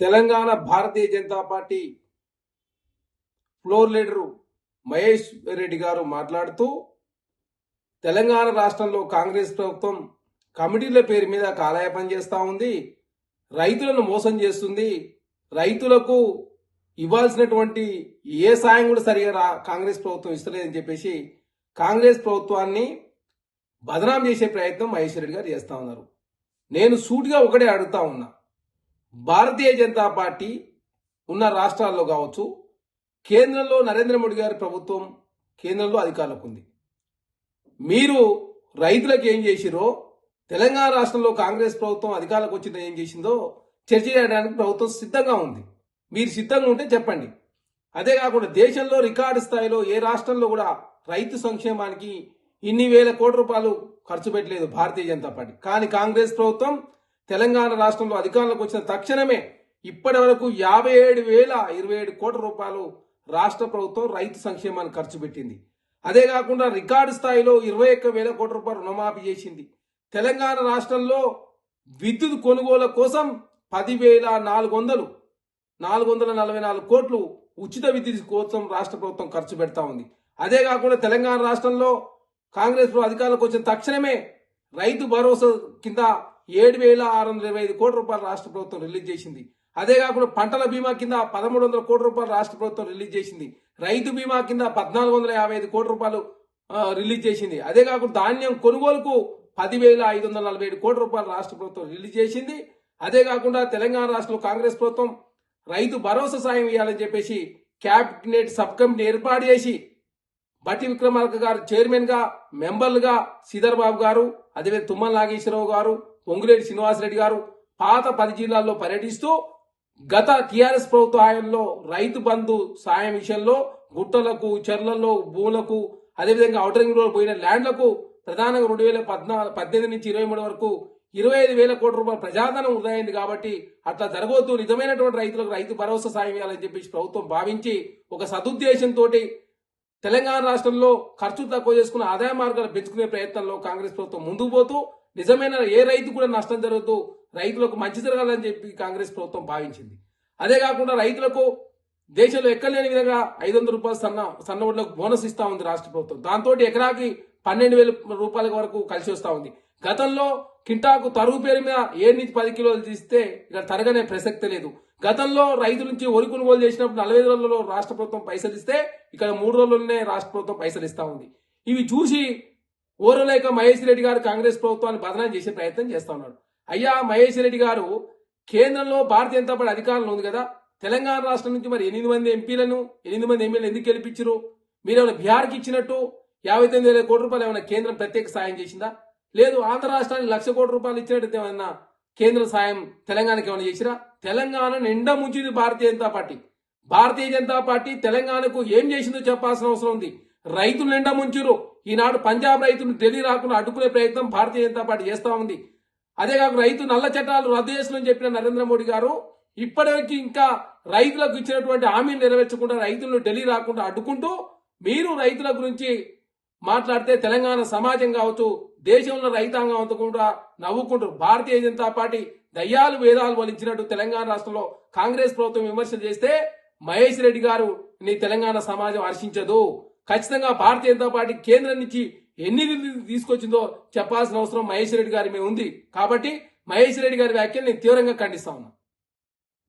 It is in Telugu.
Telangana Bharatiya Janata party floor leader Mahesh Reddy గారు మాట్లాడుతూ తెలంగాణ రాష్ట్రంలో కాంగ్రెస్ ప్రభుత్వం కమిటీల పేరు మీద కాలయాపన చేస్తూ ఉంది రైతులను మోసం చేస్తుంది రైతులకు ఇవ్వాల్సినటువంటి ఏ సాయం కూడా సరిగా రా కాంగ్రెస్ ప్రభుత్వం ఇస్తలేదని చెప్పేసి కాంగ్రెస్ ప్రభుత్వాన్ని బదనాం చేసే ప్రయత్నం మహేష్ రెడ్డి గారు చేస్తా ఉన్నారు. నేను సూటిగా ఒకటే అడుగుతా ఉన్నా భారతీయ జనతా పార్టీ ఉన్న రాష్ట్రాల్లో కావచ్చు కేంద్రంలో నరేంద్ర మోడీ గారి ప్రభుత్వం కేంద్రంలో అధికారులకు ఉంది. మీరు రైతులకు ఏం చేసిరో తెలంగాణ రాష్ట్రంలో కాంగ్రెస్ ప్రభుత్వం అధికారులకు వచ్చిన ఏం చేసిందో చర్చ చేయడానికి ప్రభుత్వం సిద్ధంగా ఉంది. మీరు సిద్ధంగా ఉంటే చెప్పండి. అదే కాకుండా దేశంలో రికార్డు స్థాయిలో ఏ రాష్ట్రంలో కూడా రైతు సంక్షేమానికి ఇన్ని వేల కోట్ల రూపాయలు ఖర్చు పెట్టలేదు భారతీయ జనతా పార్టీ. కానీ కాంగ్రెస్ ప్రభుత్వం తెలంగాణ రాష్ట్రంలో అధికారంలోకి వచ్చిన తక్షణమే ఇప్పటి వరకు యాభై ఏడు వేల ఇరవై ఏడు కోట్ల రూపాయలు రాష్ట్ర ప్రభుత్వం రైతు సంక్షేమాన్ని ఖర్చు పెట్టింది. అదే కాకుండా రికార్డు స్థాయిలో ఇరవై ఒక్క వేల కోట్ల రూపాయలు రుణమాఫీ చేసింది. తెలంగాణ రాష్ట్రంలో విద్యుత్ కొనుగోలు కోసం పదివేల నాలుగు వందలు నాలుగు వందల నలభై నాలుగు కోట్లు ఉచిత విద్యుత్ కోసం రాష్ట్ర ప్రభుత్వం ఖర్చు పెడతా ఉంది. అదే కాకుండా తెలంగాణ రాష్ట్రంలో కాంగ్రెస్ ప్రభుత్వం అధికారంలోకి వచ్చిన తక్షణమే రైతు భరోసా కింద ఏడు వేల ఆరు వందల ఇరవై ఐదు కోట్ల రూపాయలు రాష్ట్ర ప్రభుత్వం రిలీజ్ చేసింది. అదే కాకుండా పంటల బీమా కింద పదమూడు వందల కోట్ల రూపాయలు రాష్ట్ర ప్రభుత్వం రిలీజ్ చేసింది. రైతు బీమా కింద పద్నాలుగు వందల యాభై ఐదు కోట్ల రూపాయలు రిలీజ్ చేసింది. అదే కాకుండా ధాన్యం కొనుగోలుకు పదివేల ఐదు వందల నలభై ఏడు కోట్ల రూపాయలు రాష్ట్ర ప్రభుత్వం రిలీజ్ చేసింది. అదే కాకుండా తెలంగాణ రాష్ట్రంలో కాంగ్రెస్ ప్రభుత్వం రైతు భరోసా సాయం ఇవ్వాలని చెప్పేసి క్యాబినెట్ సబ్ కమిటీ ఏర్పాటు చేసి బట్టి విక్రమార్క గారు చైర్మన్గా మెంబర్లుగా సీధర్ బాబు గారు అదేవిధంగా తుమ్మల నాగేశ్వరరావు గారు పొంగులేటి శ్రీనివాసరెడ్డి గారు పాత పది జిల్లాల్లో పర్యటిస్తూ గత టీఆర్ఎస్ ప్రభుత్వ హయాంలో రైతు బంధు సాయం విషయంలో గుట్టలకు చెర్లలో భూములకు అదేవిధంగా ఔటరింగ్ రోడ్ పోయిన ల్యాండ్లకు ప్రధానంగా రెండు వేల పద్నాలుగు పద్దెనిమిది నుంచి ఇరవై మూడు వరకు ఇరవై ఐదు వేల కోట్ల రూపాయల ప్రజాధనం ఉదయింది కాబట్టి అట్లా జరగవద్దు నిజమైనటువంటి రైతులకు రైతు భరోసా సాయం ఇవ్వాలని చెప్పేసి ప్రభుత్వం భావించి ఒక సదుద్దేశంతో తెలంగాణ రాష్ట్రంలో ఖర్చు తక్కువ చేసుకున్న ఆదాయ మార్గాలు పెంచుకునే ప్రయత్నంలో కాంగ్రెస్ ప్రభుత్వం ముందుకు పోతూ నిజమైన ఏ రైతు కూడా నష్టం జరుగుతూ రైతులకు మంచి జరగాలని చెప్పి కాంగ్రెస్ ప్రభుత్వం భావించింది. అదే కాకుండా రైతులకు దేశంలో ఎక్కలేని విధంగా ఐదు వందల రూపాయలు సన్న సన్న వడ్లకు బోనస్ ఇస్తా ఉంది రాష్ట్ర ప్రభుత్వం. దాంతో ఎకరాకి పన్నెండు వేల రూపాయల వరకు కలిసి వస్తా ఉంది. గతంలో కింటాకు తరుగు పేరు మీద ఏడు నుంచి పది కిలోలు తీస్తే ఇక తరగనే ప్రసక్తి లేదు. గతంలో రైతుల నుంచి వరి కొనుగోలు చేసినప్పుడు నలభై రోజులలో రాష్ట్ర ప్రభుత్వం పైసలు ఇస్తే ఇక్కడ మూడు రోజుల్లోనే రాష్ట్ర ప్రభుత్వం పైసలు ఇస్తా ఉంది. ఇవి చూసి ఓరలేక మహేష్ రెడ్డి గారు కాంగ్రెస్ ప్రభుత్వాన్ని బదనాం చేసే ప్రయత్నం చేస్తా ఉన్నాడు. అయ్యా మహేష్ రెడ్డి గారు కేంద్రంలో భారతీయ జనతా పార్టీ అధికారంలో ఉంది కదా. తెలంగాణ రాష్ట్రం నుంచి మరి ఎనిమిది మంది ఎంపీలను ఎనిమిది మంది ఎమ్మెల్యేలు ఎందుకు గెలిపించరు మీరు ఏమైనా బీహార్కి ఇచ్చినట్టు యాభై తొమ్మిది వేల కోట్ల రూపాయలు ఏమైనా కేంద్రం ప్రత్యేక సాయం చేసిందా? లేదు ఆంధ్ర రాష్ట్రానికి లక్ష కోట్ల రూపాయలు ఇచ్చినట్టు ఏమైనా కేంద్ర సాయం తెలంగాణకి ఏమైనా చేసిరా తెలంగాణ నిండా ముంచింది భారతీయ జనతా పార్టీ. భారతీయ జనతా పార్టీ తెలంగాణకు ఏం చేసిందో చెప్పాల్సిన అవసరం ఉంది. రైతులు నిండా ముంచురు ఈనాడు పంజాబ్ రైతులు ఢిల్లీ రాకుండా అడ్డుకునే ప్రయత్నం భారతీయ జనతా పార్టీ చేస్తా ఉంది. అదేకాక రైతు నల్ల చట్టాలు రద్దు చేసిన చెప్పిన నరేంద్ర మోడీ గారు ఇప్పటివరకు ఇంకా రైతులకు ఇచ్చినటువంటి హామీలు నెరవేర్చకుండా రైతులను ఢిల్లీ రాకుండా అడ్డుకుంటూ మీరు రైతుల గురించి మాట్లాడితే తెలంగాణ సమాజం కావచ్చు దేశంలో రైతాంగం అంతా కూడా నవ్వుకుంటారు భారతీయ జనతా పార్టీ దయ్యాలు వేదాలు వలించినట్టు తెలంగాణ రాష్ట్రంలో కాంగ్రెస్ ప్రభుత్వం విమర్శలు చేస్తే మహేష్ రెడ్డి గారు నీ తెలంగాణ సమాజం హర్షించదు. ఖచ్చితంగా భారతీయ జనతా పార్టీ కేంద్రం నుంచి ఎన్ని నిధులు తీసుకొచ్చిందో చెప్పాల్సిన అవసరం మహేష్ రెడ్డి గారి మీద ఉంది. కాబట్టి మహేష్ రెడ్డి గారి వ్యాఖ్యలు నేను తీవ్రంగా ఖండిస్తా ఉన్నా.